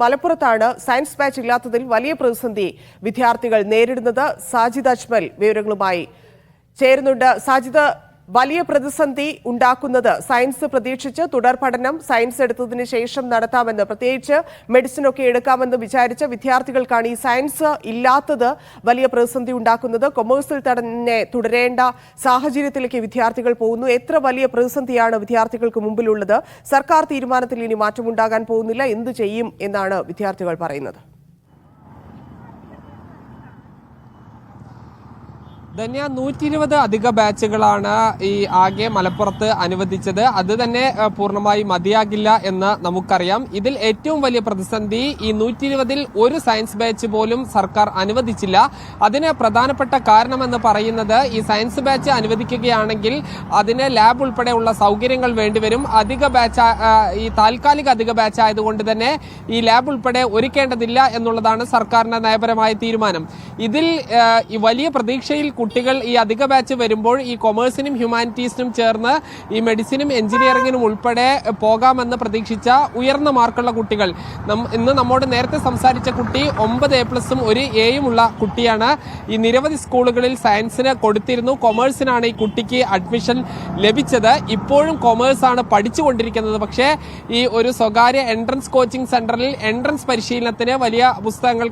മലപ്പുറത്താണ് science batch ഇല്ലാത്തതിൽ വലിയ പ്രതിസന്ധി വിദ്യാർത്ഥികൾ നേരിടുന്നത് സാജിദ് അജ്മൽ വിവരങ്ങളുമായി. ചേരുന്നുണ്ട്. സാജിദ് വലിയ പ്രതിസന്ധി ഉണ്ടാക്കുന്നത് സയൻസ് പ്രതീക്ഷിച്ച് തുടർ പഠനം സയൻസ് എടുത്തതിന് ശേഷം നടത്താമെന്ന് പ്രത്യേകിച്ച് മെഡിസിൻ ഒക്കെ എടുക്കാമെന്ന് വിചാരിച്ച വിദ്യാർത്ഥികൾക്കാണ് ഈ സയൻസ് ഇല്ലാത്തത് വലിയ പ്രതിസന്ധി ഉണ്ടാക്കുന്നത്. കൊമേഴ്സിൽ തന്നെ തുടരേണ്ട സാഹചര്യത്തിലേക്ക് വിദ്യാർത്ഥികൾ പോകുന്നു. എത്ര വലിയ പ്രതിസന്ധിയാണ് വിദ്യാർത്ഥികൾക്ക് മുമ്പിലുള്ളത്? സർക്കാർ തീരുമാനത്തിൽ ഇനി മാറ്റമുണ്ടാകാൻ പോകുന്നില്ല. എന്ത് ചെയ്യും എന്നാണ് വിദ്യാർത്ഥികൾ പറയുന്നത്. ധന്യ നൂറ്റി ഇരുപത് അധിക ബാച്ചുകളാണ് ഈ ആകെ മലപ്പുറത്ത് അനുവദിച്ചത്. അത് തന്നെ പൂർണമായി മതിയാകില്ല എന്ന് നമുക്കറിയാം. ഇതിൽ ഏറ്റവും വലിയ പ്രതിസന്ധി ഈ നൂറ്റി ഇരുപതിൽ ഒരു സയൻസ് ബാച്ച് പോലും സർക്കാർ അനുവദിച്ചില്ല. അതിന് പ്രധാനപ്പെട്ട കാരണമെന്ന് പറയുന്നത് ഈ സയൻസ് ബാച്ച് അനുവദിക്കുകയാണെങ്കിൽ അതിന് ലാബ് ഉൾപ്പെടെയുള്ള സൗകര്യങ്ങൾ വേണ്ടിവരും. അധിക ബാച്ച് ഈ താൽക്കാലിക അധിക ബാച്ച് ആയതുകൊണ്ട് തന്നെ ഈ ലാബ് ഉൾപ്പെടെ ഒരുക്കേണ്ടതില്ല എന്നുള്ളതാണ് സർക്കാരിന്റെ നയപരമായ തീരുമാനം. ഇതിൽ വലിയ പ്രതീക്ഷയിൽ കുട്ടികൾ ഈ അധിക ബാച്ച് വരുമ്പോൾ ഈ കൊമേഴ്സിനും ഹ്യൂമാനിറ്റീസിനും ചേർന്ന് ഈ മെഡിസിനും എഞ്ചിനീയറിംഗിനും ഉൾപ്പെടെ പോകാമെന്ന് പ്രതീക്ഷിച്ച ഉയർന്ന മാർക്കുള്ള കുട്ടികൾ. ഇന്ന് നമ്മോട് നേരത്തെ സംസാരിച്ച കുട്ടി ഒമ്പത് എ പ്ലസും ഒരു എയും ഉള്ള കുട്ടിയാണ്. ഈ നിരവധി സ്കൂളുകളിൽ സയൻസിന് കൊടുത്തിരുന്നു. കൊമേഴ്സിനാണ് ഈ കുട്ടിക്ക് അഡ്മിഷൻ ലഭിച്ചത്. ഇപ്പോഴും കൊമേഴ്സ് ആണ് പഠിച്ചുകൊണ്ടിരിക്കുന്നത്. പക്ഷേ ഈ ഒരു സ്വകാര്യ എൻട്രൻസ് കോച്ചിങ് സെന്ററിൽ എൻട്രൻസ് പരിശീലനത്തിന് വലിയ പുസ്തകങ്ങൾ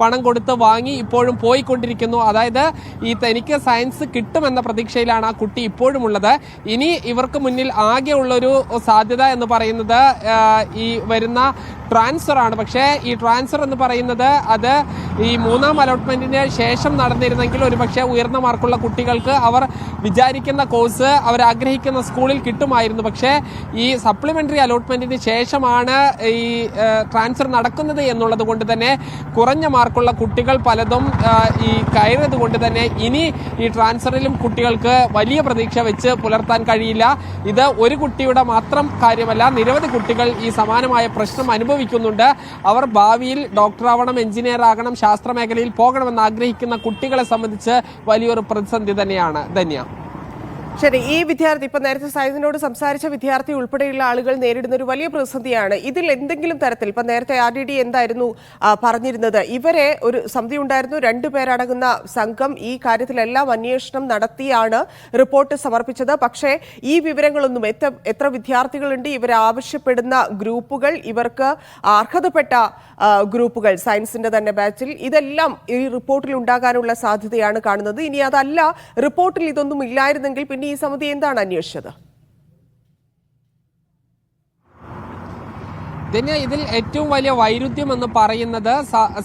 പണം കൊടുത്ത് വാങ്ങി ഇപ്പോഴും പോയിക്കൊണ്ടിരിക്കുന്നു. അതായത് ഈ തനിക്ക് സയൻസ് കിട്ടുമെന്ന പ്രതീക്ഷയിലാണ് ആ കുട്ടി ഇപ്പോഴും ഉള്ളത് ഇനി ഇവർക്ക് മുന്നിൽ ആകെ ഉള്ളൊരു സാധ്യത എന്ന് പറയുന്നത് ഈ വരുന്ന ട്രാൻസ്ഫർ ആണ് പക്ഷേ ഈ ട്രാൻസ്ഫർ എന്ന് പറയുന്നത് അത് ഈ മൂന്നാം അലോട്ട്മെന്റിന് ശേഷം നടന്നിരുന്നെങ്കിൽ ഒരുപക്ഷെ ഉയർന്ന മാർക്കുള്ള കുട്ടികൾക്ക് അവർ വിചാരിക്കുന്ന കോഴ്സ് അവർ ആഗ്രഹിക്കുന്ന സ്കൂളിൽ കിട്ടുമായിരുന്നു. പക്ഷേ ഈ സപ്ലിമെന്ററി അലോട്ട്മെന്റിന് ശേഷമാണ് ഈ ട്രാൻസ്ഫർ നടക്കുന്നത് എന്നുള്ളത് കൊണ്ട് തന്നെ കുറഞ്ഞ മാർക്കുള്ള കുട്ടികൾ പലതും ഈ കയറിയത് കൊണ്ട് തന്നെ ഇനി ഈ ട്രാൻസ്ഫറിലും കുട്ടികൾക്ക് വലിയ പ്രതീക്ഷ വെച്ച് പുലർത്താൻ കഴിയില്ല. ഇത് ഒരു കുട്ടിയുടെ മാത്രം കാര്യമല്ല നിരവധി കുട്ടികൾ ഈ സമാനമായ പ്രശ്നം അനുഭവിക്കുന്നുണ്ട്. അവർ ഭാവിയിൽ ഡോക്ടറാവണം എഞ്ചിനീയർ ആകണം ശാസ്ത്ര മേഖലയിൽ പോകണമെന്ന് ആഗ്രഹിക്കുന്ന കുട്ടികളെ സംബന്ധിച്ച് വലിയൊരു പ്രതിസന്ധി തന്നെയാണ് ധന്യ. ശരി ഈ വിദ്യാർത്ഥി ഇപ്പൊ നേരത്തെ സൈദിനോട് സംസാരിച്ച വിദ്യാർത്ഥി ഉൾപ്പെടെയുള്ള ആളുകൾ നേരിടുന്ന ഒരു വലിയ പ്രതിസന്ധിയാണ്. ഇതിൽ എന്തെങ്കിലും തരത്തിൽ ഇപ്പൊ നേരത്തെ ആർ ഡി ഡി എന്തായിരുന്നു പറഞ്ഞിരുന്നത്? ഇവരെ ഒരു സമിതി ഉണ്ടായിരുന്നു രണ്ടുപേരടങ്ങുന്ന സംഘം ഈ കാര്യത്തിലെല്ലാം അന്വേഷണം നടത്തിയാണ് റിപ്പോർട്ട് സമർപ്പിച്ചത്. പക്ഷേ ഈ വിവരങ്ങളൊന്നും എത്ര എത്ര വിദ്യാർത്ഥികളുണ്ട് ഇവർ ആവശ്യപ്പെടുന്ന ഗ്രൂപ്പുകൾ ഇവർക്ക് അർഹതപ്പെട്ട ഗ്രൂപ്പുകൾ സയൻസിന്റെ തന്നെ ബാച്ചിൽ ഇതെല്ലാം ഈ റിപ്പോർട്ടിൽ ഉണ്ടാകാനുള്ള സാധ്യതയാണ് കാണുന്നത്. ഇനി അതല്ല റിപ്പോർട്ടിൽ ഇതൊന്നും ഇല്ലായിരുന്നെങ്കിൽ പിന്നെ ഈ സമിതി എന്താണ് അന്വേഷിച്ചത്? പിന്നെ ഇതിൽ ഏറ്റവും വലിയ വൈരുദ്ധ്യം എന്ന് പറയുന്നത്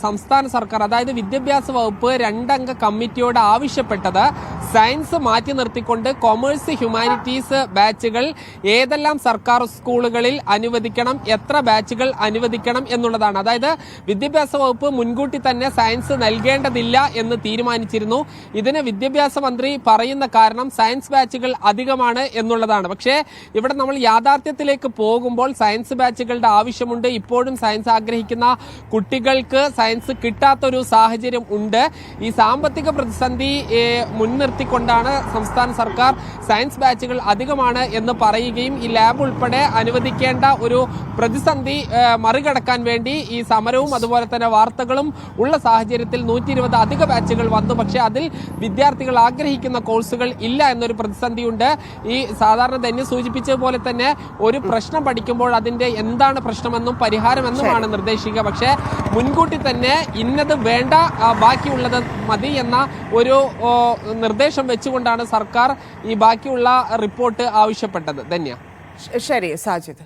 സംസ്ഥാന സർക്കാർ അതായത് വിദ്യാഭ്യാസ വകുപ്പ് രണ്ടംഗ കമ്മിറ്റിയോട് ആവശ്യപ്പെട്ടത് സയൻസ് മാറ്റി നിർത്തിക്കൊണ്ട് കൊമേഴ്സ് ഹ്യൂമാനിറ്റീസ് ബാച്ചുകൾ ഏതെല്ലാം സർക്കാർ സ്കൂളുകളിൽ അനുവദിക്കണം എത്ര ബാച്ചുകൾ അനുവദിക്കണം എന്നുള്ളതാണ്. അതായത് വിദ്യാഭ്യാസ വകുപ്പ് മുൻകൂട്ടി തന്നെ സയൻസ് നൽകേണ്ടതില്ല എന്ന് തീരുമാനിച്ചിരുന്നു. ഇതിന് വിദ്യാഭ്യാസ മന്ത്രി പറയുന്ന കാരണം സയൻസ് ബാച്ചുകൾ അധികമാണ് എന്നുള്ളതാണ്. പക്ഷേ ഇവിടെ നമ്മൾ യാഥാർത്ഥ്യത്തിലേക്ക് പോകുമ്പോൾ സയൻസ് ബാച്ചുകളുടെ ആവശ്യമുണ്ട്. ഇപ്പോഴും സയൻസ് ആഗ്രഹിക്കുന്ന കുട്ടികൾക്ക് സയൻസ് കിട്ടാത്തൊരു സാഹചര്യം ഉണ്ട്. ഈ സാമ്പത്തിക പ്രതിസന്ധി മുൻനിർത്തിക്കൊണ്ടാണ് സംസ്ഥാന സർക്കാർ സയൻസ് ബാച്ചുകൾ അധികമാണ് എന്ന് പറയുകയും ഈ ലാബ് ഉൾപ്പെടെ അനുവദിക്കേണ്ട ഒരു പ്രതിസന്ധി മറികടക്കാൻ വേണ്ടി ഈ സമരവും അതുപോലെ തന്നെ വാർത്തകളും ഉള്ള സാഹചര്യത്തിൽ നൂറ്റി ഇരുപത് അധിക ബാച്ചുകൾ വന്നു. പക്ഷേ അതിൽ വിദ്യാർത്ഥികൾ ആഗ്രഹിക്കുന്ന കോഴ്സുകൾ ഇല്ല എന്നൊരു പ്രതിസന്ധിയുണ്ട്. ഈ സാധാരണ തന്നെ സൂചിപ്പിച്ചതുപോലെ തന്നെ ഒരു പ്രശ്നം പഠിക്കുമ്പോൾ അതിന്റെ എന്താണ് പ്രശ്നമെന്നും പരിഹാരമെന്നുമാണ് നിർദ്ദേശിക്കുക. പക്ഷേ മുൻകൂട്ടി തന്നെ ഇന്നത് വേണ്ട ബാക്കിയുള്ളത് മതി എന്ന ഒരു നിർദ്ദേശം വെച്ചുകൊണ്ടാണ് സർക്കാർ ഈ ബാക്കിയുള്ള റിപ്പോർട്ട് ആവശ്യപ്പെട്ടത്. ധന്യ. ശരി സാജിദ്.